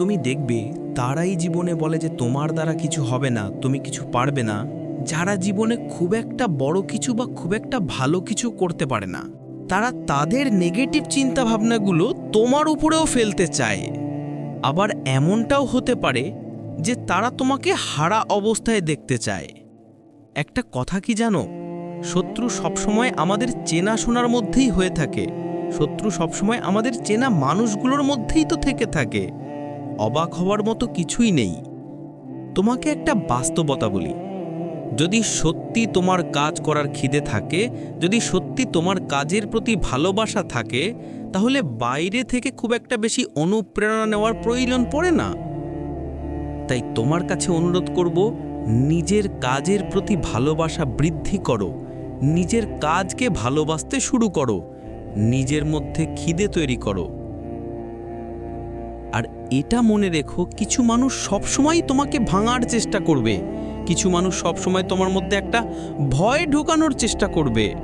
তুমি দেখবে, তারাই জীবনে বলে যে তোমার দ্বারা কিছু হবে না, তুমি কিছু পারবে না। যারা জীবনে খুব একটা বড় কিছু বা খুব একটা ভালো কিছু করতে পারে না, তারা তাদের নেগেটিভ চিন্তা ভাবনাগুলো তোমার উপরেও ফেলতে চায়। আবার এমনটাও হতে পারে যে তারা তোমাকে হারা অবস্থায় দেখতে চায়। একটা কথা কি জানো? শত্রু সবসময় আমাদের চেনাশোনার মধ্যেই হয়ে থাকে। শত্রু সবসময় আমাদের চেনা মানুষগুলোর মধ্যেই তো থেকে থাকে। অবাক হওয়ার মতো কিছুই নেই। তোমাকে একটা বাস্তবতা বলি। যদি সত্যি তোমার কাজ করার খিদে থাকে, যদি সত্যি তোমার কাজের প্রতি ভালোবাসা থাকে, তাহলে বাইরে থেকে খুব একটা বেশি অনুপ্রেরণা নেওয়ার প্রয়োজন পড়ে না। তাই তোমার কাছে অনুরোধ করব, নিজের কাজের প্রতি ভালোবাসা বৃদ্ধি করো। নিজের কাজকে ভালোবাসতে শুরু করো। নিজের মধ্যে খিদে তৈরি করো। এটা মনে রেখো, কিছু মানুষ সবসময় তোমাকে ভাঙার চেষ্টা করবে। কিছু মানুষ সবসময় তোমার মধ্যে একটা ভয় ঢোকানোর চেষ্টা করবে।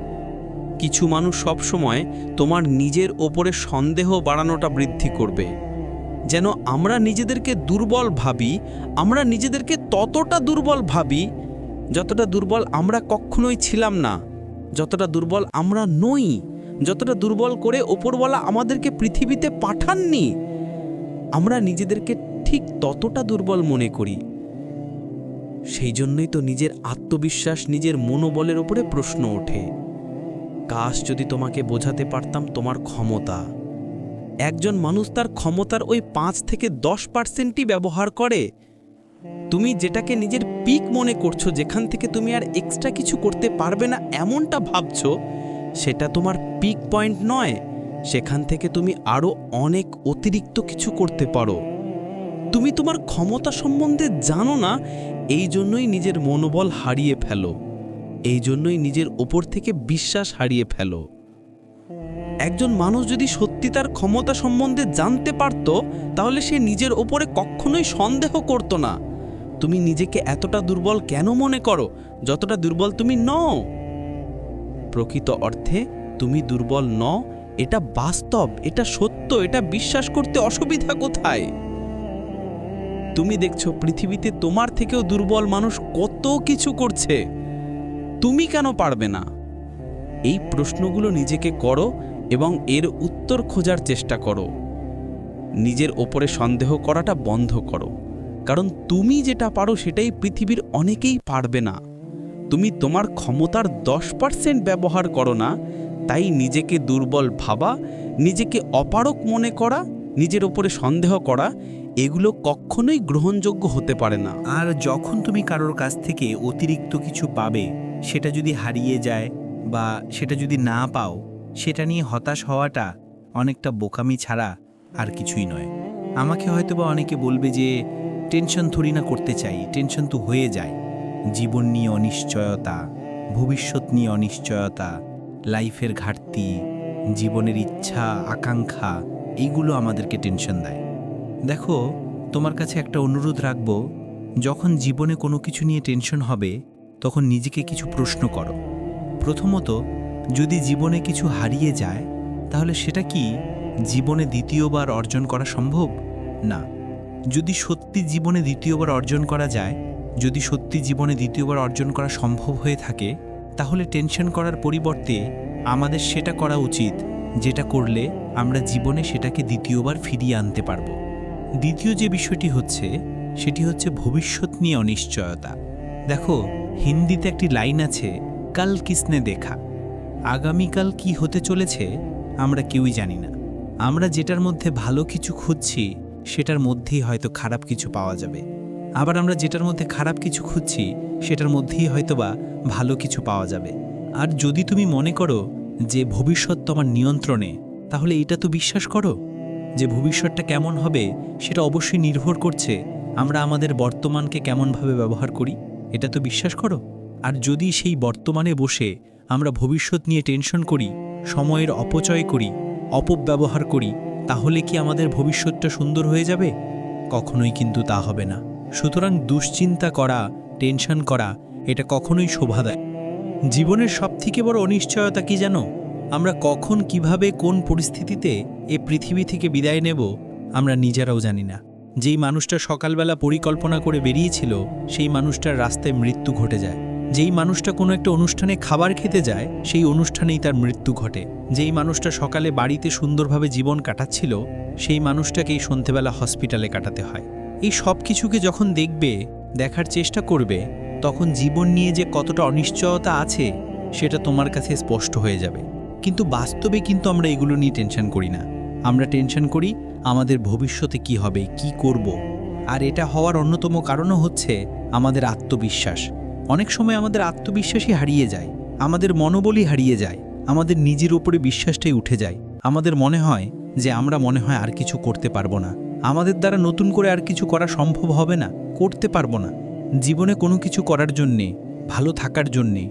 কিছু মানুষ সবসময় তোমার নিজের ওপরে সন্দেহ বাড়ানোটা বৃদ্ধি করবে। যেন আমরা নিজেদেরকে দুর্বল ভাবি, আমরা নিজেদেরকে ততটা দুর্বল ভাবি, যতটা দুর্বল আমরা কখনোই ছিলাম না, যতটা দুর্বল আমরা নই, যতটা দুর্বল করে ওপরওয়ালা আমাদেরকে পৃথিবীতে পাঠাননি আমরা নিজেদেরকে ঠিক ততটা দুর্বল মনে করি। সেই জন্যই তো নিজের আত্মবিশ্বাস, নিজের মনোবলের ওপরে প্রশ্ন ওঠে। কাশ, যদি তোমাকে বোঝাতে পারতাম তোমার ক্ষমতা। একজন মানুষ তার ক্ষমতার ওই পাঁচ থেকে দশ পার্সেন্টই ব্যবহার করে। তুমি যেটাকে নিজের পিক মনে করছ, যেখান থেকে তুমি আর এক্সট্রা কিছু করতে পারবে না, এমনটা ভাবছ, সেটা তোমার পিক পয়েন্ট নয়। সেখান থেকে তুমি আরও অনেক অতিরিক্ত কিছু করতে পারো। তুমি তোমার ক্ষমতা সম্বন্ধে জানো না, এই জন্যই নিজের মনোবল হারিয়ে ফেলো। এই জন্যই নিজের ওপর থেকে বিশ্বাস হারিয়ে ফেলো। একজন মানুষ যদি সত্যি তার ক্ষমতা সম্বন্ধে জানতে পারত, তাহলে সে নিজের ওপরে কখনোই সন্দেহ করত না। তুমি নিজেকে এতটা দুর্বল কেন মনে করো, যতটা দুর্বল তুমি নও? প্রকৃত অর্থে তুমি দুর্বল ন এটা বাস্তব, এটা সত্য, এটা বিশ্বাস করতে অসুবিধা কোথায়? তুমি দেখছ, পৃথিবীতে তোমার থেকেও দুর্বল মানুষ কত কিছু করছে। তুমি কেন পারবে না? এই প্রশ্নগুলো নিজেকে করো এবং এর উত্তর খোঁজার চেষ্টা করো। নিজের ওপরে সন্দেহ করাটা বন্ধ করো। কারণ তুমি যেটা পারো সেটাই পৃথিবীর অনেকেই পারবে না। তুমি তোমার ক্ষমতার দশ পার্সেন্ট ব্যবহার করো না তাই নিজেকে দুর্বল ভাবা, নিজেকে অপারক মনে করা, নিজের ওপরে সন্দেহ করা, এগুলো কখনোই গ্রহণযোগ্য হতে পারে না। আর যখন তুমি কারোর কাছ থেকে অতিরিক্ত কিছু পাবে, সেটা যদি হারিয়ে যায় বা সেটা যদি না পাও, সেটা নিয়ে হতাশ হওয়াটা অনেকটা বোকামি ছাড়া আর কিছুই নয়। আমাকে হয়তো বা অনেকে বলবে যে, টেনশন থরি না করতে চাই, টেনশন তো হয়ে যায়। জীবন নিয়ে অনিশ্চয়তা, ভবিষ্যৎ নিয়ে অনিশ্চয়তা লাইফের ঘাটতি, জীবনের ইচ্ছা, আকাঙ্ক্ষা এইগুলো আমাদেরকে টেনশন দেয়। দেখো, তোমার কাছে একটা অনুরোধ রাখব, যখন জীবনে কোনো কিছু নিয়ে টেনশন হবে, তখন নিজেকে কিছু প্রশ্ন করো। প্রথমত, যদি জীবনে কিছু হারিয়ে যায়, তাহলে সেটা কি জীবনে দ্বিতীয়বার অর্জন করা সম্ভব? না। যদি সত্যি জীবনে দ্বিতীয়বার অর্জন করা যায়, যদি সত্যি জীবনে দ্বিতীয়বার অর্জন করা সম্ভব হয়ে থাকে তাহলে টেনশন করার পরিবর্তে আমাদের সেটা করা উচিত, যেটা করলে আমরা জীবনে সেটাকে দ্বিতীয়বার ফিরিয়ে আনতে পারব। দ্বিতীয় যে বিষয়টি হচ্ছে, সেটি হচ্ছে ভবিষ্যৎ নিয়ে অনিশ্চয়তা। দেখো, হিন্দিতে একটি লাইন আছে, কাল কিসনে দেখা? আগামীকাল কি হতে চলেছে, আমরা কেউই জানি না। আমরা যেটার মধ্যে ভালো কিছু খুঁজছি, সেটার মধ্যেই হয়তো খারাপ কিছু পাওয়া যাবে। আবার আমরা যেটার মধ্যে খারাপ কিছু খুঁজছি, সেটার মধ্যেই হয়তোবা ভালো কিছু পাওয়া যাবে। আর যদি তুমি মনে করো যে ভবিষ্যৎ তোমার নিয়ন্ত্রণে, তাহলে এটা তো বিশ্বাস করো? যে ভবিষ্যৎটা কেমন হবে, সেটা অবশ্যই নির্ভর করছে আমরা আমাদের বর্তমানকে কেমনভাবে ব্যবহার করি। এটা তো বিশ্বাস করো? আর যদি সেই বর্তমানে বসে আমরা ভবিষ্যৎ নিয়ে টেনশন করি, সময়ের অপচয় করি, অপব্যবহার করি, তাহলে কি আমাদের ভবিষ্যৎটা সুন্দর হয়ে যাবে? কখনোই কিন্তু তা হবে না। সুতরাং দুশ্চিন্তা করা, টেনশন করা, এটা কখনোই শোভা দেয়। জীবনের সবথেকে বড় অনিশ্চয়তা কি জানো? আমরা কখন, কীভাবে, কোন পরিস্থিতিতে এ পৃথিবী থেকে বিদায় নেব, আমরা নিজেরাও জানি না। যেই মানুষটা সকালবেলা পরিকল্পনা করে বেরিয়েছিল, সেই মানুষটার রাস্তায় মৃত্যু ঘটে যায়। যেই মানুষটা কোনো একটা অনুষ্ঠানে খাবার খেতে যায়, সেই অনুষ্ঠানেই তার মৃত্যু ঘটে। যেই মানুষটা সকালে বাড়িতে সুন্দরভাবে জীবন কাটাচ্ছিল, সেই মানুষটাকেই সন্ধেবেলা হসপিটালে কাটাতে হয়। এই সব কিছুকে যখন দেখবে, দেখার চেষ্টা করবে, তখন জীবন নিয়ে যে কতটা অনিশ্চয়তা আছে, সেটা তোমার কাছে স্পষ্ট হয়ে যাবে। কিন্তু বাস্তবে কিন্তু আমরা এগুলো নিয়ে টেনশন করি না। আমরা টেনশন করি আমাদের ভবিষ্যতে কি হবে, কি করব। আর এটা হওয়ার অন্যতম কারণও হচ্ছে আমাদের আত্মবিশ্বাস। অনেক সময় আমাদের আত্মবিশ্বাসই হারিয়ে যায়, আমাদের মনোবলই হারিয়ে যায়, আমাদের নিজের উপরে বিশ্বাসটাই উঠে যায়। আমাদের মনে হয় যে আমরা মনে হয় আর কিছু করতে পারব না। আমাদের দ্বারা নতুন করে আর কিছু করা সম্ভব হবে না, করতে পারব না। জীবনে কোনো কিছু করার জন্যে, ভালো থাকার জন্যে,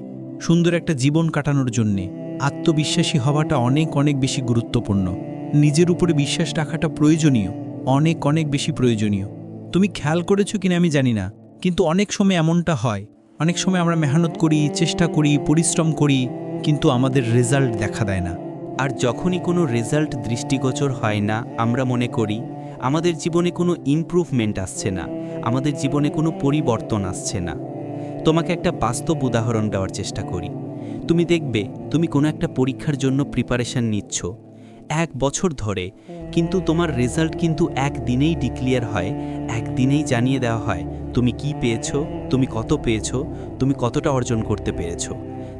সুন্দর একটা জীবন কাটানোর জন্যে আত্মবিশ্বাসী হওয়াটা অনেক অনেক বেশি গুরুত্বপূর্ণ। নিজের উপরে বিশ্বাস রাখাটা প্রয়োজনীয়, অনেক অনেক বেশি প্রয়োজনীয়। তুমি খেয়াল করেছ কিনা আমি জানি না, কিন্তু অনেক সময় এমনটা হয়, অনেক সময় আমরা মেহনত করি, চেষ্টা করি, পরিশ্রম করি, কিন্তু আমাদের রেজাল্ট দেখা দেয় না। আর যখনই কোনো রেজাল্ট দৃষ্টিগোচর হয় না, আমরা মনে করি আমাদের জীবনে কোনো ইমপ্রুভমেন্ট আসছে না। আমাদের জীবনে কোনো পরিবর্তন আসছে না। তোমাকে একটা বাস্তব উদাহরণ দেওয়ার চেষ্টা করি। তুমি দেখবে, তুমি কোনো একটা পরীক্ষার জন্য প্রিপারেশন নিচ্ছ এক বছর ধরে, কিন্তু তোমার রেজাল্ট কিন্তু একদিনেই ডিক্লিয়ার হয়, একদিনেই জানিয়ে দেওয়া হয়, তুমি কি পেয়েছ, তুমি কত পেয়েছ, তুমি কতটা অর্জন করতে পেরেছ।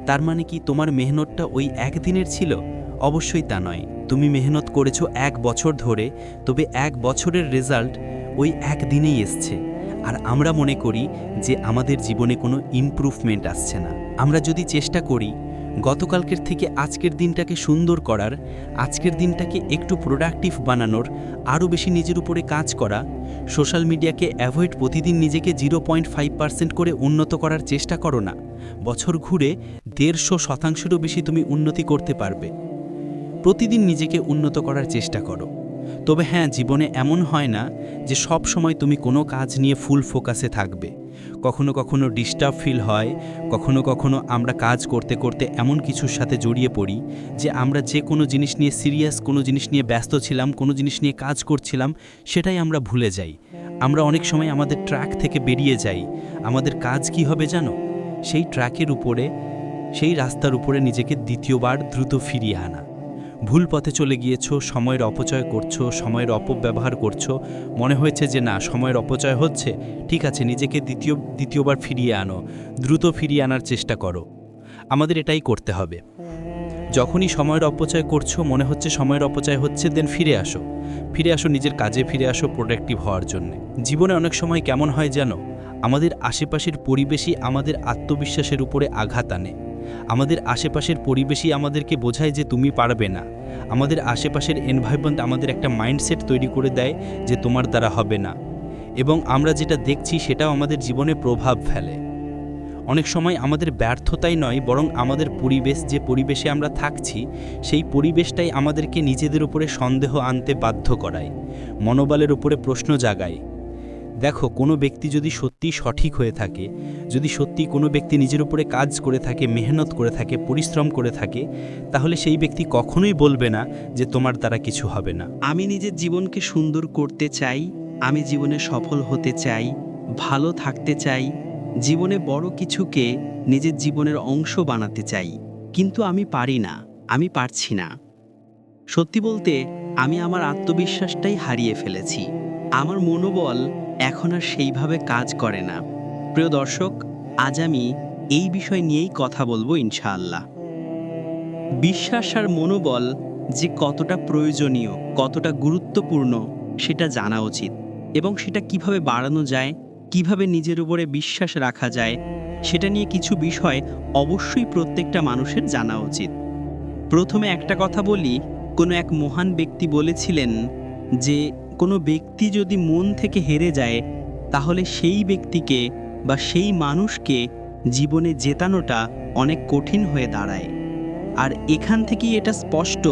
তার মানে কি তোমার মেহনতটা ওই একদিনের ছিল? অবশ্যই তা নয়। তুমি মেহনত করেছ এক বছর ধরে, তবে এক বছরের রেজাল্ট ওই একদিনেই এসছে। আর আমরা মনে করি যে আমাদের জীবনে কোনো ইমপ্রুভমেন্ট আসছে না। আমরা যদি চেষ্টা করি, গতকালকের থেকে আজকের দিনটাকে সুন্দর করার, আজকের দিনটাকে একটু প্রোডাক্টিভ বানানোর, আরও বেশি নিজের উপরে কাজ করা সোশ্যাল মিডিয়াকে অ্যাভয়েড প্রতিদিন নিজেকে জিরো পয়েন্ট ফাইভ পার্সেন্ট করে উন্নত করার চেষ্টা করো না। বছর ঘুরে দেড়শো শতাংশেরও বেশি তুমি উন্নতি করতে পারবে। প্রতিদিন নিজেকে উন্নত করার চেষ্টা করো। তবে হ্যাঁ জীবনে এমন হয় না যে সব সময় তুমি কোনো কাজ নিয়ে ফুল ফোকাসে থাকবে। কখনো কখনো ডিস্টার্ব ফিল হয়, কখনো কখনো আমরা কাজ করতে করতে এমন কিছুর সাথে জড়িয়ে পড়ি যে আমরা যে কোনো জিনিস নিয়ে সিরিয়াস কোনো জিনিস নিয়ে ব্যস্ত ছিলাম, কোনো জিনিস নিয়ে কাজ করছিলাম, সেটাই আমরা ভুলে যাই। আমরা অনেক সময় আমাদের ট্র্যাক থেকে বেরিয়ে যাই। আমাদের কাজ কি হবে জানো? সেই ট্র্যাকের উপরে, সেই রাস্তার উপরে নিজেকে দ্বিতীয়বার দ্রুত ফিরিয়ে আনা। ভুল পথে চলে গিয়েছো, সময়ের অপচয় করছ, সময়ের অপব্যবহার করছ, মনে হয়েছে যে না, সময়ের অপচয় হচ্ছে, ঠিক আছে, নিজেকে দ্বিতীয়, দ্বিতীয়বার ফিরিয়ে আনো, দ্রুত ফিরিয়ে আনার চেষ্টা করো। আমাদের এটাই করতে হবে। যখনই সময়ের অপচয় করছ, মনে হচ্ছে সময়ের অপচয় হচ্ছে দেন ফিরে আসো। ফিরে আসো, নিজের কাজে ফিরে আসো প্রোডাক্টিভ হওয়ার জন্য। জীবনে অনেক সময় কেমন হয় জানো? আমাদের আশেপাশের পরিবেশই আমাদের আত্মবিশ্বাসের উপরে আঘাত আনে। আমাদের আশেপাশের পরিবেশই আমাদেরকে বোঝায় যে তুমি পারবে না। আমাদের আশেপাশের এনভায়রনমেন্ট আমাদের একটা মাইন্ডসেট তৈরি করে দেয় যে তোমার দ্বারা হবে না। এবং আমরা যেটা দেখছি সেটাও আমাদের জীবনে প্রভাব ফেলে। অনেক সময় আমাদের ব্যর্থতাই নয়, বরং আমাদের পরিবেশ, যে পরিবেশে আমরা থাকছি, সেই পরিবেশটাই আমাদেরকে নিজেদের উপরে সন্দেহ আনতে বাধ্য করায়। মনোবলের উপরে প্রশ্ন জাগায়। দেখো, কোনো ব্যক্তি যদি সত্যি সঠিক হয়ে থাকে, যদি সত্যি কোনো ব্যক্তি নিজের উপরে কাজ করে থাকে, মেহনত করে থাকে, পরিশ্রম করে থাকে, তাহলে সেই ব্যক্তি কখনোই বলবে না যে তোমার দ্বারা কিছু হবে না। আমি নিজের জীবনকে সুন্দর করতে চাই, আমি জীবনে সফল হতে চাই, ভালো থাকতে চাই, জীবনে বড় কিছুকে নিজের জীবনের অংশ বানাতে চাই, কিন্তু আমি পারি না, আমি পারছি না। সত্যি বলতে, আমি আমার আত্মবিশ্বাসটাই হারিয়ে ফেলেছি। আমার মনোবল এখন আর সেইভাবে কাজ করে না। প্রিয় দর্শক, আজ আমি এই বিষয় নিয়েই কথা বলব ইনশাআল্লাহ। বিশ্বাস আর মনোবল যে কতটা প্রয়োজনীয়, কতটা গুরুত্বপূর্ণ, সেটা জানা উচিত। এবং সেটা কীভাবে বাড়ানো যায়, কীভাবে নিজের উপরে বিশ্বাস রাখা যায়, সেটা নিয়ে কিছু বিষয় অবশ্যই প্রত্যেকটা মানুষের জানা উচিত। প্রথমে একটা কথা বলি, কোনো এক মহান ব্যক্তি বলেছিলেন যে কোনো ব্যক্তি যদি মন থেকে হেরে যায়, তাহলে সেই ব্যক্তিকে বা সেই মানুষকে জীবনে জেতানোটা অনেক কঠিন হয়ে দাঁড়ায়। আর এখান থেকেই এটা স্পষ্ট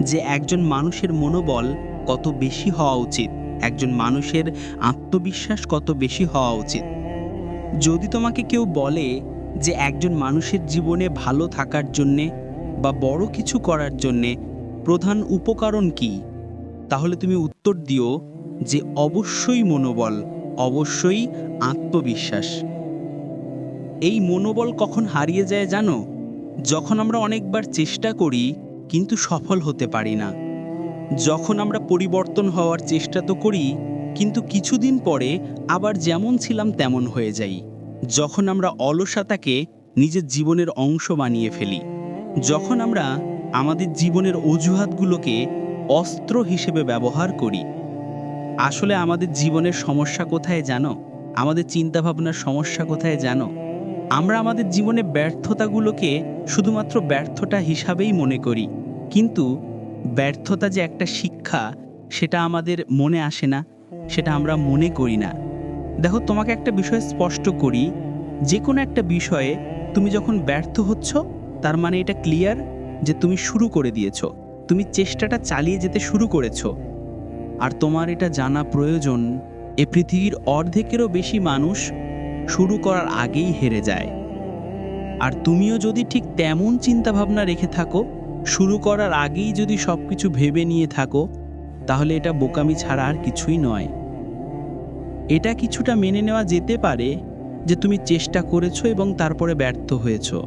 যে একজন মানুষের মনোবল কত বেশি হওয়া উচিত, একজন মানুষের আত্মবিশ্বাস কত বেশি হওয়া উচিত। যদি তোমাকে কেউ বলে যে একজন মানুষের জীবনে ভালো থাকার জন্যে বা বড় কিছু করার জন্যে প্রধান উপকরণ কি তাহলে তুমি উত্তর দিও যে অবশ্যই মনোবল, অবশ্যই আত্মবিশ্বাস। এই মনোবল কখন হারিয়ে যায় জানো? যখন আমরা অনেকবার চেষ্টা করি, কিন্তু সফল হতে পারি না। যখন আমরা পরিবর্তন হওয়ার চেষ্টা তো করি, কিন্তু কিছুদিন পরে আবার যেমন ছিলাম তেমন হয়ে যাই। যখন আমরা অলসতাকে নিজের জীবনের অংশ বানিয়ে ফেলি। যখন আমরা আমাদের জীবনের অজুহাতগুলোকে অস্ত্র হিসেবে ব্যবহার করি। আসলে আমাদের জীবনের সমস্যা কোথায় জানো? আমাদের চিন্তাভাবনার সমস্যা কোথায় জানো? আমরা আমাদের জীবনে ব্যর্থতাগুলোকে শুধুমাত্র ব্যর্থতা হিসাবেই মনে করি। কিন্তু ব্যর্থতা যে একটা শিক্ষা, সেটা আমাদের মনে আসে না, সেটা আমরা মনে করি না। দেখো, তোমাকে একটা বিষয় স্পষ্ট করি। যে কোনো একটা বিষয়ে তুমি যখন ব্যর্থ হচ্ছ, তার মানে এটা ক্লিয়ার যে তুমি শুরু করে দিয়েছ। তুমি চেষ্টাটা চালিয়ে যেতে শুরু করেছ। আর তোমার এটা জানা প্রয়োজন, এ পৃথিবীর অর্ধেকেরও বেশি মানুষ শুরু করার আগেই হেরে যায়। আর তুমিও যদি ঠিক তেমন চিন্তাভাবনা রেখে থাকো, শুরু করার আগেই যদি সব কিছু ভেবে নিয়ে থাকো, তাহলে এটা বোকামি ছাড়া আর কিছুই নয়। এটা কিছুটা মেনে নেওয়া যেতে পারে যে তুমি চেষ্টা করেছ এবং তারপরে ব্যর্থ হয়েছো,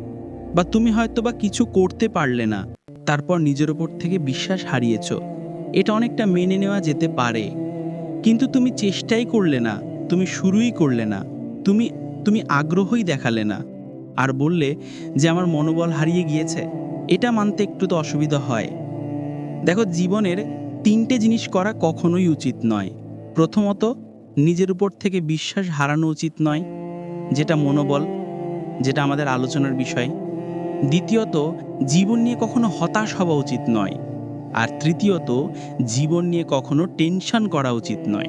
বা তুমি হয়তো বা কিছু করতে পারলে না। তারপর নিজের ওপর থেকে বিশ্বাস হারিয়েছো। এটা অনেকটা মেনে নেওয়া যেতে পারে। কিন্তু তুমি চেষ্টাই করলে না, তুমি শুরুই করলে না, তুমি তুমি আগ্রহই দেখালে না। আর বললে যে আমার মনোবল হারিয়ে গিয়েছে, এটা মানতে একটু তো অসুবিধা হয়। দেখো, জীবনের তিনটে জিনিস করা কখনোই উচিত নয়। প্রথমত, নিজের উপর থেকে বিশ্বাস হারানো উচিত নয়, যেটা মনোবল, যেটা আমাদের আলোচনার বিষয়। দ্বিতীয়ত, জীবন নিয়ে কখনো হতাশ হওয়া উচিত নয়। আর তৃতীয়ত, জীবন নিয়ে কখনো টেনশন করা উচিত নয়।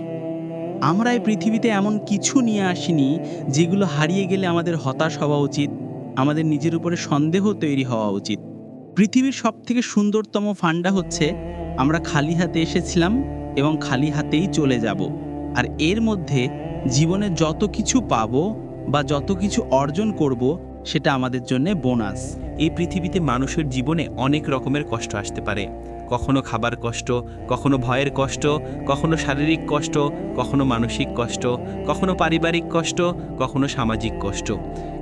আমরা এই পৃথিবীতে এমন কিছু নিয়ে আসিনি যেগুলো হারিয়ে গেলে আমাদের হতাশ হওয়া উচিত, আমাদের নিজের উপরে সন্দেহ তৈরি হওয়া উচিত। পৃথিবীর সব থেকে সুন্দরতম ফান্ডা হচ্ছে, আমরা খালি হাতে এসেছিলাম এবং খালি হাতেই চলে যাব। আর এর মধ্যে জীবনে যত কিছু পাবো বা যত কিছু অর্জন করব, সেটা আমাদের জন্য বোনাস। এই পৃথিবীতে মানুষের জীবনে অনেক রকমের কষ্ট আসতে পারে। কখনো খাবার কষ্ট, কখনো ভয়ের কষ্ট, কখনো শারীরিক কষ্ট, কখনো মানসিক কষ্ট, কখনো পারিবারিক কষ্ট, কখনো সামাজিক কষ্ট।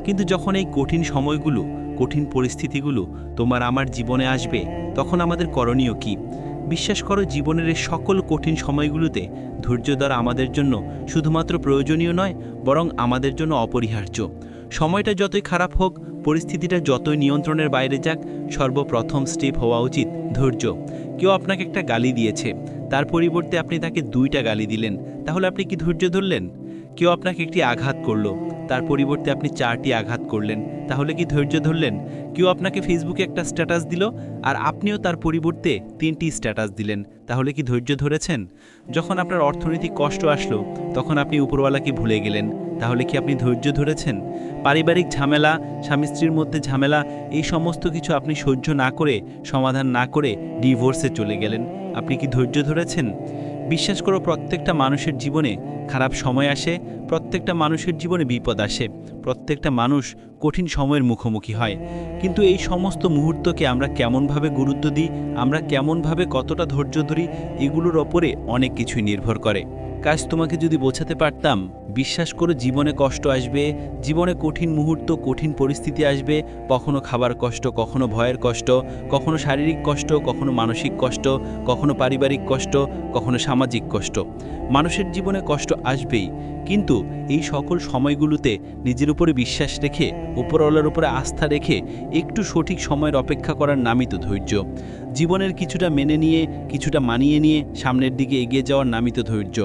কিন্তু যখন এই কঠিন সময়গুলো, কঠিন পরিস্থিতিগুলো তোমার আমার জীবনে আসবে, তখন আমাদের করণীয় কি? বিশ্বাস করো, জীবনের এই সকল কঠিন সময়গুলোতে ধৈর্য ধরা আমাদের জন্য শুধুমাত্র প্রয়োজনীয় নয়, বরং আমাদের জন্য অপরিহার্য। সময়টা যতই খারাপ হোক, পরিস্থিতিটা যতই নিয়ন্ত্রণের বাইরে যাক, সর্বপ্রথম স্টেপ হওয়া উচিত ধৈর্য। কেউ আপনাকে একটা গালি দিয়েছে, তার পরিবর্তে আপনি তাকে দুইটা গালি দিলেন, তাহলে আপনি কি ধৈর্য ধরলেন? কেউ আপনাকে একটি আঘাত করল তার পরিবর্তে আপনি চারটি আঘাত করলেন। তাহলে কি ধৈর্য ধরলেন? কেউ আপনাকে ফেসবুকে একটা স্ট্যাটাস দিল আর আপনিও তার পরিবর্তে তিনটি স্ট্যাটাস দিলেন। তাহলে কি ধৈর্য ধরেছেন? যখন আপনার অর্থনৈতিক কষ্ট আসলো, তখন আপনি উপরওয়ালাকে ভুলে গেলেন। তাহলে কি আপনি ধৈর্য ধরেছেন? পারিবারিক ঝামেলা, স্বামী স্ত্রীর মধ্যে ঝামেলা, এই সমস্ত কিছু আপনি সহ্য না করে, সমাধান না করে ডিভোর্সে চলে গেলেন। আপনি কি ধৈর্য ধরেছেন? বিশ্বাস করো, প্রত্যেকটা মানুষের জীবনে খারাপ সময় আসে, প্রত্যেকটা মানুষের জীবনে বিপদ আসে, প্রত্যেকটা মানুষ কঠিন সময়ের মুখোমুখি হয়। কিন্তু এই সমস্ত মুহূর্তকে আমরা কেমনভাবে গুরুত্ব দিই, আমরা কেমনভাবে কতটা ধৈর্য ধরি, এগুলোর ওপরে অনেক কিছুই নির্ভর করে। কাজ তোমাকে যদি বোঝাতে পারতাম, বিশ্বাস করে জীবনে কষ্ট আসবে, জীবনে কঠিন মুহূর্ত, কঠিন পরিস্থিতি আসবে, কখনো খাবার কষ্ট, কখনো ভয়ের কষ্ট, কখনো শারীরিক কষ্ট, কখনো মানসিক কষ্ট, কখনো পারিবারিক কষ্ট, কখনো সামাজিক কষ্ট। মানুষের জীবনে কষ্ট আসবেই। কিন্তু এই সকল সময়গুলোতে নিজের উপরে বিশ্বাস রেখে, উপরওয়ালার উপরে আস্থা রেখে একটু সঠিক সময়ের অপেক্ষা করার নামই তো ধৈর্য। জীবনের কিছুটা মেনে নিয়ে, কিছুটা মানিয়ে নিয়ে সামনের দিকে এগিয়ে যাওয়ার নামই তো ধৈর্য।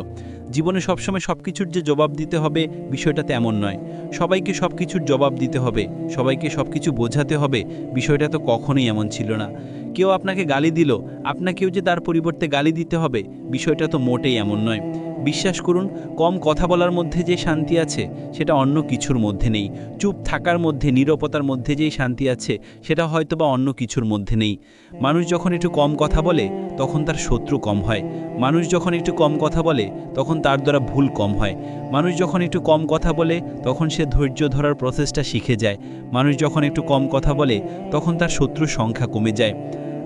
জীবনে সবসময় সব কিছুর যে জবাব দিতে হবে বিষয়টা তেমন নয়। সবাইকে সব কিছুর জবাব দিতে হবে, সবাইকে সব কিছু বোঝাতে হবে, বিষয়টা তো কখনোই এমন ছিল না। কেউ আপনাকে গালি দিল, আপনাকেও যে তার পরিবর্তে গালি দিতে হবে, বিষয়টা তো মোটেই এমন নয়। বিশ্বাস করুন, কম কথা বলার মধ্যে যে শান্তি আছে, সেটা অন্য কিছুর মধ্যে নেই। চুপ থাকার মধ্যে নীরবতার মধ্যে যেই শান্তি আছে, সেটা হয়তো বা অন্য কিছুর মধ্যে নেই। মানুষ যখন একটু কম কথা বলে, তখন তার শত্রু কম হয়। মানুষ যখন একটু কম কথা বলে, তখন তার দ্বারা ভুল কম হয়। মানুষ যখন একটু কম কথা বলে, তখন সে ধৈর্য ধরার প্রসেসটা শিখে যায়। মানুষ যখন একটু কম কথা বলে, তখন তার শত্রুর সংখ্যা কমে যায়।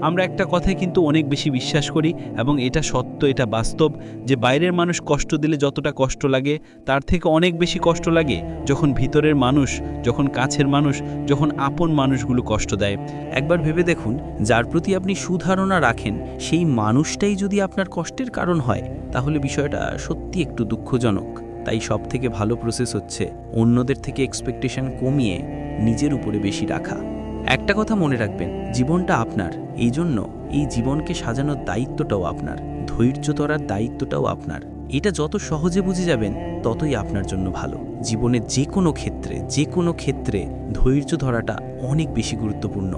আমরা একটা কথায় কিন্তু অনেক বেশি বিশ্বাস করি এবং এটা সত্য, এটা বাস্তব যে বাইরের মানুষ কষ্ট দিলে যতটা কষ্ট লাগে, তার থেকে অনেক বেশি কষ্ট লাগে যখন ভিতরের মানুষ, যখন কাছের মানুষ, যখন আপন মানুষগুলো কষ্ট দেয়। একবার ভেবে দেখুন, যার প্রতি আপনি সুধারণা রাখেন, সেই মানুষটাই যদি আপনার কষ্টের কারণ হয়, তাহলে বিষয়টা সত্যি একটু দুঃখজনক। তাই সব থেকে ভালো প্রসেস হচ্ছে অন্যদের থেকে এক্সপেকটেশন কমিয়ে নিজের উপরে বেশি রাখা। একটা কথা মনে রাখবেন, জীবনটা আপনার। এই জন্য এই জীবনকে সাজানোর দায়িত্বটাও আপনার, ধৈর্য ধরার দায়িত্বটাও আপনার। এটা যত সহজে বুঝে যাবেন, ততই আপনার জন্য ভালো। জীবনের যে কোনো ক্ষেত্রে যে কোনো ক্ষেত্রে ধৈর্য ধরাটা অনেক বেশি গুরুত্বপূর্ণ।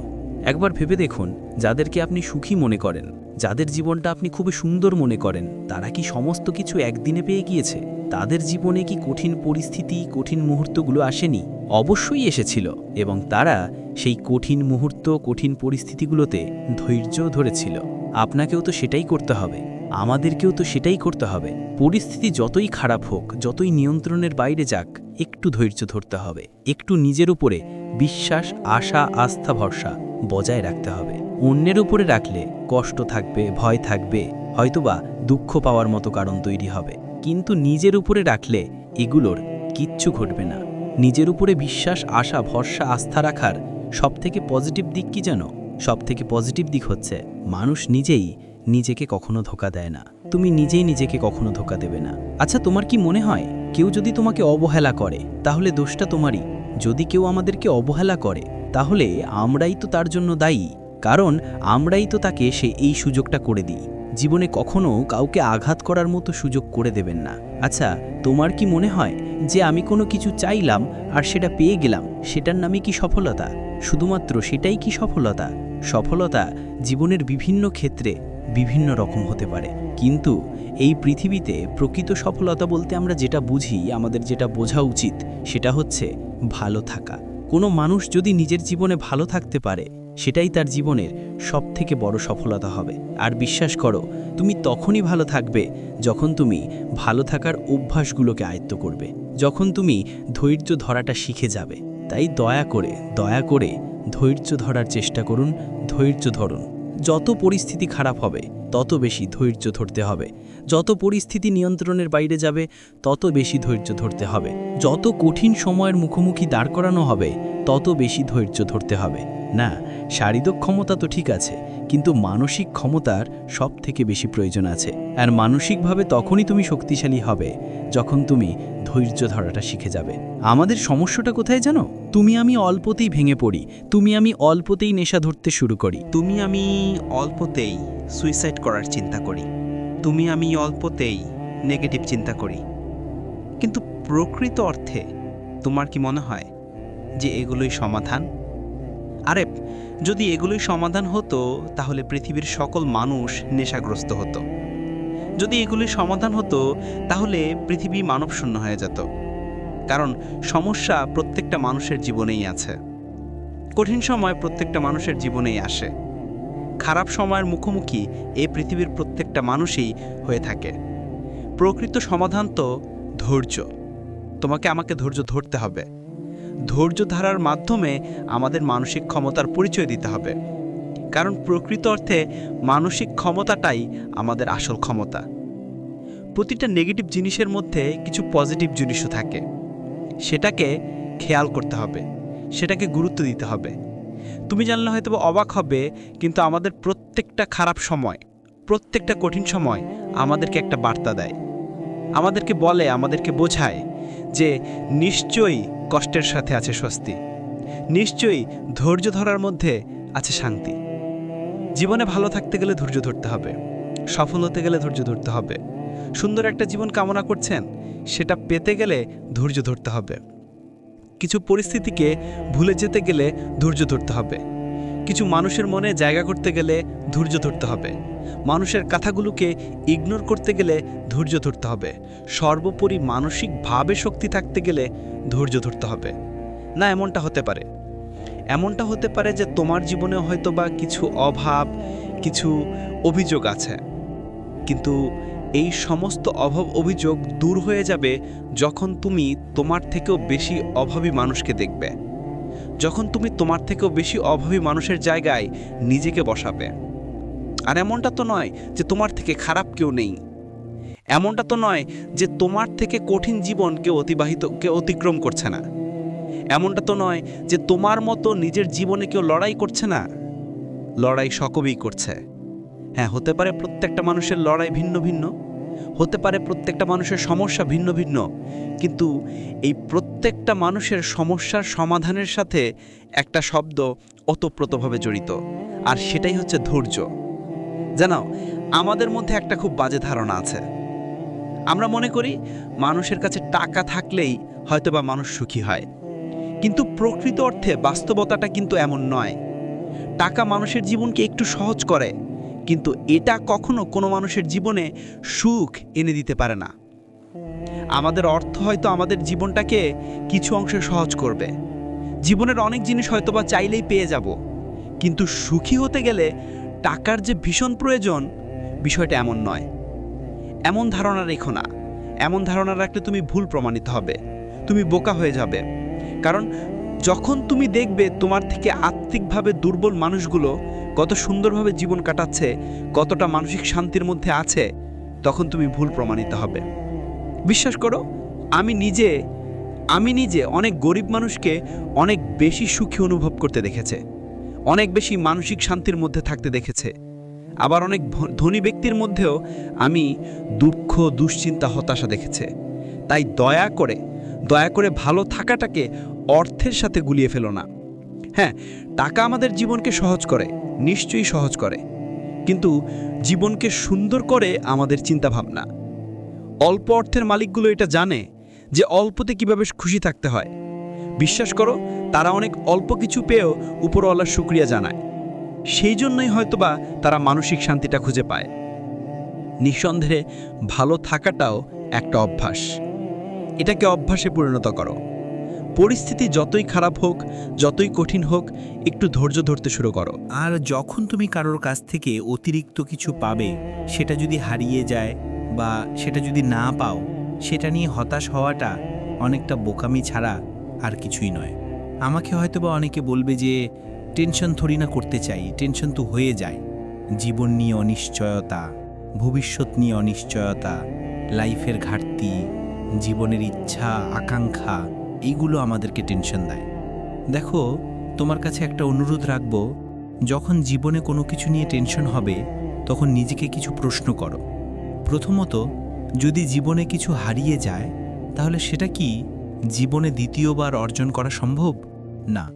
একবার ভেবে দেখুন, যাদেরকে আপনি সুখী মনে করেন, যাদের জীবনটা আপনি খুবই সুন্দর মনে করেন, তারা কি সমস্ত কিছু একদিনে পেয়ে গিয়েছে? তাদের জীবনে কি কঠিন পরিস্থিতি, কঠিন মুহূর্তগুলো আসেনি? অবশ্যই এসেছিল, এবং তারা সেই কঠিন মুহূর্ত, কঠিন পরিস্থিতিগুলোতে ধৈর্য ধরেছিল। আপনাকেও তো সেটাই করতে হবে। আমাদেরকেও তো সেটাই করতে হবে। পরিস্থিতি যতই খারাপ হোক, যতই নিয়ন্ত্রণের বাইরে যাক, একটু ধৈর্য ধরতে হবে। একটু নিজের উপরে বিশ্বাস, আশা, আস্থা, ভরসা বজায় রাখতে হবে। অন্যের উপরে রাখলে কষ্ট থাকবে, ভয় থাকবে, হয়তোবা দুঃখ পাওয়ার মতো কারণ তৈরি হবে। কিন্তু নিজের উপরে রাখলে এগুলোর কিচ্ছু ঘটবে না। নিজের উপরে বিশ্বাস, আশা, ভরসা, আস্থা রাখার সবথেকে পজিটিভ দিক কি জানো সবথেকে পজিটিভ দিক হচ্ছে, মানুষ নিজেই নিজেকে কখনো ধোকা দেয় না। তুমি নিজেই নিজেকে কখনো ধোকা দেবে না। আচ্ছা তোমার কি মনে হয়, কেউ যদি তোমাকে অবহেলা করে, তাহলে দোষটা তোমারই। যদি কেউ আমাদেরকে অবহেলা করে, তাহলে আমরাই তো তার জন্য দায়ী। কারণ, আমরাই তো তাকে সে এই সুযোগটা করে দিই। জীবনে কখনো কাউকে আঘাত করার মতো সুযোগ করে দেবেন না। আচ্ছা তোমার কি মনে হয় যে আমি কোনো কিছু চাইলাম আর সেটা পেয়ে গেলাম, সেটার নামে কি সফলতা? শুধুমাত্র সেটাই কি সফলতা? সফলতা জীবনের বিভিন্ন ক্ষেত্রে বিভিন্ন রকম হতে পারে। কিন্তু এই পৃথিবীতে প্রকৃত সফলতা বলতে আমরা যেটা বুঝি, আমাদের যেটা বোঝা উচিত, সেটা হচ্ছে ভালো থাকা। কোনো মানুষ যদি নিজের জীবনে ভালো থাকতে পারে, সেটাই তার জীবনের সবথেকে বড় সফলতা হবে। আর বিশ্বাস করো, তুমি তখনই ভালো থাকবে যখন তুমি ভালো থাকার অভ্যাসগুলোকে আয়ত্ত করবে, যখন তুমি ধৈর্য ধরাটা শিখে যাবে। তাই দয়া করে দয়া করে ধৈর্য ধরার চেষ্টা করুন, ধৈর্য ধরুন। যত পরিস্থিতি খারাপ হবে, তত বেশি ধৈর্য ধরতে হবে। যত পরিস্থিতি নিয়ন্ত্রণের বাইরে যাবে, তত বেশি ধৈর্য ধরতে হবে। যত কঠিন সময়ের মুখোমুখি দাঁড় করানো হবে, তত বেশি ধৈর্য ধরতে হবে। না, শারীরিক ক্ষমতা তো ঠিক আছে কিন্তু মানসিক ক্ষমতার সব থেকে বেশি প্রয়োজন আছে। আর মানসিকভাবে তখনই তুমি শক্তিশালী হবে, যখন তুমি ধৈর্য ধরাটা শিখে যাবে। আমাদের সমস্যাটা কোথায় জানো? তুমি আমি অল্পতেই ভেঙে পড়ি, তুমি আমি অল্পতেই নেশা ধরতে শুরু করি। তুমি আমি অল্পতেই সুইসাইড করার চিন্তা করি, তুমি আমি অল্পতেই নেগেটিভ চিন্তা করি। কিন্তু প্রকৃত অর্থে তোমার কি মনে হয় যে এগুলোই সমাধান? আরে, যদি এগুলোই সমাধান হতো, তাহলে পৃথিবীর সকল মানুষ নেশাগ্রস্ত হতো। যদি এগুলোই সমাধান হতো, তাহলে পৃথিবী মানবশূন্য হয়ে যেত। কারণ সমস্যা প্রত্যেকটা মানুষের জীবনেই আছে। কঠিন সময় প্রত্যেকটা মানুষের জীবনেই আসে। খারাপ সময়ের মুখোমুখি এই পৃথিবীর প্রত্যেকটা মানুষই হয়ে থাকে। প্রকৃত সমাধান তো ধৈর্য। তোমাকে আমাকে ধৈর্য ধরতে হবে। ধৈর্য ধারার মাধ্যমে আমাদের মানসিক ক্ষমতার পরিচয় দিতে হবে। কারণ প্রকৃত অর্থে মানসিক ক্ষমতাটাই আমাদের আসল ক্ষমতা। প্রতিটা নেগেটিভ জিনিসের মধ্যে কিছু পজিটিভ জিনিসও থাকে। সেটাকে খেয়াল করতে হবে। সেটাকে গুরুত্ব দিতে হবে। তুমি জানলে হয়তো অবাক হবে, কিন্তু আমাদের প্রত্যেকটা খারাপ সময়, প্রত্যেকটা কঠিন সময় আমাদেরকে একটা বার্তা দেয়। আমাদেরকে বলে, আমাদেরকে বোঝায়। যে নিশ্চয়ই কষ্টের সাথে আছে স্বস্তি, নিশ্চয়ই ধৈর্য ধরার মধ্যে আছে শান্তি। জীবনে ভালো থাকতে গেলে ধৈর্য ধরতে হবে, সফল হতে গেলে ধৈর্য ধরতে হবে। সুন্দর একটা জীবন কামনা করছেন, সেটা পেতে গেলে ধৈর্য ধরতে হবে। কিছু পরিস্থিতিকে ভুলে যেতে গেলে ধৈর্য ধরতে হবে। কিছু মানুষের মনে জায়গা করতে গেলে ধৈর্য ধরতে হবে। মানুষের কথাগুলোকে ইগনোর করতে গেলে ধৈর্য ধরতে হবে। সর্বোপরি মানসিকভাবে শক্তি থাকতে গেলে ধৈর্য ধরতে হবে। না, এমনটা হতে পারে। এমনটা হতে পারে যে তোমার জীবনে হয়তো বা কিছু অভাব, কিছু অভিযোগ আছে। কিন্তু এই সমস্ত অভাব, অভিযোগ দূর হয়ে যাবে যখন তুমি তোমার থেকেও বেশি অভাবী মানুষকে দেখবে। যখন তুমি তোমার থেকেও বেশি অভাবী মানুষের জায়গায় নিজেকে বসাবে। আর এমনটা তো নয় যে তোমার থেকে খারাপ কেউ নেই। এমনটা তো নয় যে তোমার থেকে কঠিন জীবন কেউ অতিবাহিত, কেউ অতিক্রম করছে না। এমনটা তো নয় যে তোমার মতো নিজের জীবনে কেউ লড়াই করছে না। লড়াই সকবেই করছে। হ্যাঁ হতে পারে প্রত্যেকটা মানুষের লড়াই ভিন্ন ভিন্ন। হতে পারে প্রত্যেকটা মানুষের সমস্যা ভিন্ন ভিন্ন, কিন্তু এই প্রত্যেকটা মানুষের সমস্যার সমাধানের সাথে একটা শব্দ ওতপ্রোতভাবে জড়িত, আর সেটাই হচ্ছে ধৈর্য। জানো আমাদের মধ্যে একটা খুব বাজে ধারণা আছে। আমরা মনে করি মানুষের কাছে টাকা থাকলেই হয়তোবা মানুষ সুখী হয়, কিন্তু প্রকৃত অর্থে বাস্তবতাটা কিন্তু এমন নয়। টাকা মানুষের জীবনকে একটু সহজ করে কিন্তু এটা কখনো কোনো মানুষের জীবনে সুখ এনে দিতে পারে না। আমাদের অর্থ হয়তো আমাদের জীবনটাকে কিছু অংশে সহজ করবে। জীবনের অনেক জিনিস হয়তোবা চাইলেই পেয়ে যাব। কিন্তু সুখী হতে গেলে টাকার যে ভীষণ প্রয়োজন, বিষয়টা এমন নয়। এমন ধারণা রেখো না। এমন ধারণা রাখলে তুমি ভুল প্রমাণিত হবে। তুমি বোকা হয়ে যাবে। কারণ যখন তুমি দেখবে তোমার থেকে আত্মিকভাবে দুর্বল মানুষগুলো কত সুন্দরভাবে জীবন কাটাচ্ছে, কতটা মানসিক শান্তির মধ্যে আছে, তখন তুমি ভুল প্রমাণিত হবে। বিশ্বাস করো, আমি নিজে আমি নিজে অনেক গরিব মানুষকে অনেক বেশি সুখী অনুভব করতে দেখেছে, অনেক বেশি মানসিক শান্তির মধ্যে থাকতে দেখেছে। আবার অনেক ধনী ব্যক্তির মধ্যেও আমি দুঃখ, দুশ্চিন্তা, হতাশা দেখেছে। তাই দয়া করে দয়া করে ভালো থাকাটাকে অর্থের সাথে গুলিয়ে ফেলো না। হ্যাঁ টাকা আমাদের জীবনকে সহজ করে নিশ্চয়ই সহজ করে। কিন্তু জীবনকে সুন্দর করে আমাদের চিন্তাভাবনা। অল্প অর্থের মালিকগুলো এটা জানে যে অল্পতে কীভাবে খুশি থাকতে হয়। বিশ্বাস করো, তারা অনেক অল্প কিছু পেয়েও উপরওয়ালার শুক্রিয়া জানায়। সেই জন্যই হয়তোবা তারা মানসিক শান্তিটা খুঁজে পায়। নিঃসন্দেহে ভালো থাকাটাও একটা অভ্যাস। এটাকে অভ্যাসে পরিণত করো। পরিস্থিতি যতই খারাপ হোক, যতই কঠিন হোক, একটু ধৈর্য ধরতে শুরু করো। আর যখন তুমি কারোর কাছ থেকে অতিরিক্ত কিছু পাবে, সেটা যদি হারিয়ে যায় বা সেটা যদি না পাও, সেটা নিয়ে হতাশ হওয়াটা অনেকটা বোকামি ছাড়া আর কিছুই নয়। আমাকে হয়তো বা অনেকে বলবে যে, টেনশন থরি না করতে চাই, টেনশন তো হয়ে যায়। জীবন নিয়ে অনিশ্চয়তা, ভবিষ্যৎ নিয়ে অনিশ্চয়তা, লাইফের ঘাটতি, জীবনের ইচ্ছা, আকাঙ্ক্ষা এইগুলো আমাদেরকে টেনশন দেয়। দেখো, তোমার কাছে একটা অনুরোধ রাখব, যখন জীবনে কোনো কিছু নিয়ে টেনশন হবে, তখন নিজেকে কিছু প্রশ্ন করো। প্রথমত, যদি জীবনে কিছু হারিয়ে যায়, তাহলে সেটা কি জীবনে দ্বিতীয়বার অর্জন করা সম্ভব? না।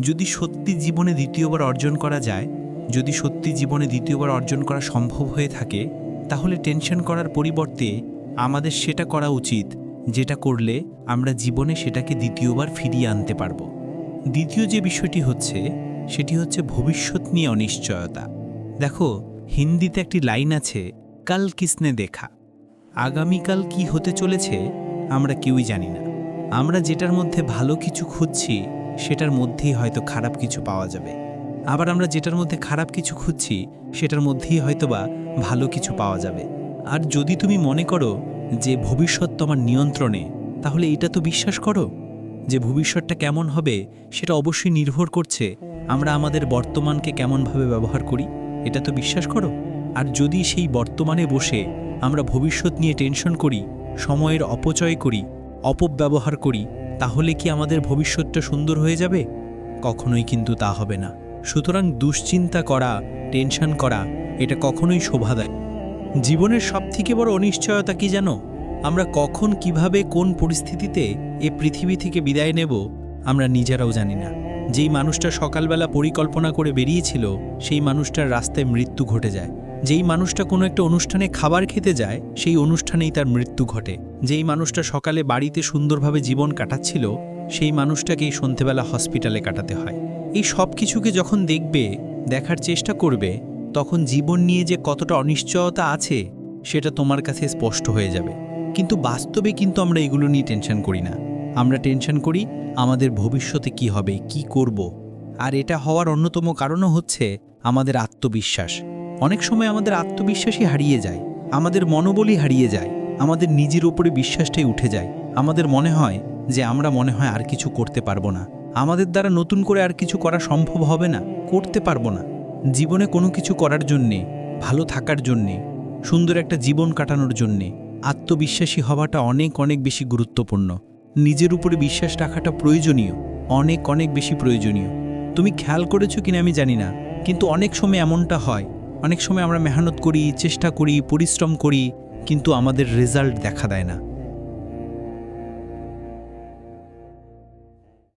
যদি সত্যি জীবনে দ্বিতীয়বার অর্জন করা যায়, যদি সত্যি জীবনে দ্বিতীয়বার অর্জন করা সম্ভব হয়ে থাকে, তাহলে টেনশন করার পরিবর্তে আমাদের সেটা করা উচিত। যেটা করলে আমরা জীবনে সেটাকে দ্বিতীয়বার ফিরিয়ে আনতে পারব। দ্বিতীয় যে বিষয়টি হচ্ছে, সেটি হচ্ছে ভবিষ্যৎ নিয়ে অনিশ্চয়তা। দেখো, হিন্দিতে একটি লাইন আছে, কাল কিসনে দেখা? আগামীকাল কি হতে চলেছে, আমরা কেউই জানি না। আমরা যেটার মধ্যে ভালো কিছু খুঁজছি, সেটার মধ্যেই হয়তো খারাপ কিছু পাওয়া যাবে। আবার আমরা যেটার মধ্যে খারাপ কিছু খুঁজছি, সেটার মধ্যেই হয়তোবা ভালো কিছু পাওয়া যাবে। আর যদি তুমি মনে করো যে ভবিষ্যৎ তোমার নিয়ন্ত্রণে, তাহলে এটা তো বিশ্বাস করো? যে ভবিষ্যৎটা কেমন হবে, সেটা অবশ্যই নির্ভর করছে আমরা আমাদের বর্তমানকে কেমনভাবে ব্যবহার করি, এটা তো বিশ্বাস করো? আর যদি সেই বর্তমানে বসে আমরা ভবিষ্যৎ নিয়ে টেনশন করি, সময়ের অপচয় করি, অপব্যবহার করি, তাহলে কি আমাদের ভবিষ্যৎটা সুন্দর হয়ে যাবে? কখনোই কিন্তু তা হবে না। সুতরাং দুশ্চিন্তা করা, টেনশন করা, এটা কখনোই শোভা দেয় জীবনের সবথেকে বড় অনিশ্চয়তা কি জানো? আমরা কখন, কীভাবে, কোন পরিস্থিতিতে এ পৃথিবী থেকে বিদায় নেব, আমরা নিজেরাও জানি না। যেই মানুষটা সকালবেলা পরিকল্পনা করে বেরিয়েছিল, সেই মানুষটার রাস্তায় মৃত্যু ঘটে যায়। যেই মানুষটা কোনো একটা অনুষ্ঠানে খাবার খেতে যায়, সেই অনুষ্ঠানেই তার মৃত্যু ঘটে। যেই মানুষটা সকালে বাড়িতে সুন্দরভাবে জীবন কাটাচ্ছিল, সেই মানুষটাকেই সন্ধেবেলা হসপিটালে কাটাতে হয়। এই সব কিছুকে যখন দেখবে, দেখার চেষ্টা করবে তখন জীবন নিয়ে যে কতটা অনিশ্চয়তা আছে, সেটা তোমার কাছে স্পষ্ট হয়ে যাবে। কিন্তু বাস্তবে কিন্তু আমরা এগুলো নিয়ে টেনশন করি না। আমরা টেনশন করি আমাদের ভবিষ্যতে কি হবে, কি করব। আর এটা হওয়ার অন্যতম কারণও হচ্ছে আমাদের আত্মবিশ্বাস। অনেক সময় আমাদের আত্মবিশ্বাসই হারিয়ে যায়, আমাদের মনোবলই হারিয়ে যায়, আমাদের নিজের ওপরে বিশ্বাসটাই উঠে যায়। আমাদের মনে হয় যে আমরা মনে হয় আর কিছু করতে পারব না। আমাদের দ্বারা নতুন করে আর কিছু করা সম্ভব হবে না, করতে পারব না। জীবনে কোনো কিছু করার জন্যে, ভালো থাকার জন্যে, সুন্দর একটা জীবন কাটানোর জন্যে আত্মবিশ্বাসী হওয়াটা অনেক অনেক বেশি গুরুত্বপূর্ণ। নিজের উপরে বিশ্বাস রাখাটা প্রয়োজনীয়, অনেক অনেক বেশি প্রয়োজনীয়। তুমি খেয়াল করেছ কিনা আমি জানি না, কিন্তু অনেক সময় এমনটা হয়, অনেক সময় আমরা মেহনত করি, চেষ্টা করি, পরিশ্রম করি, কিন্তু আমাদের রেজাল্ট দেখা দেয় না।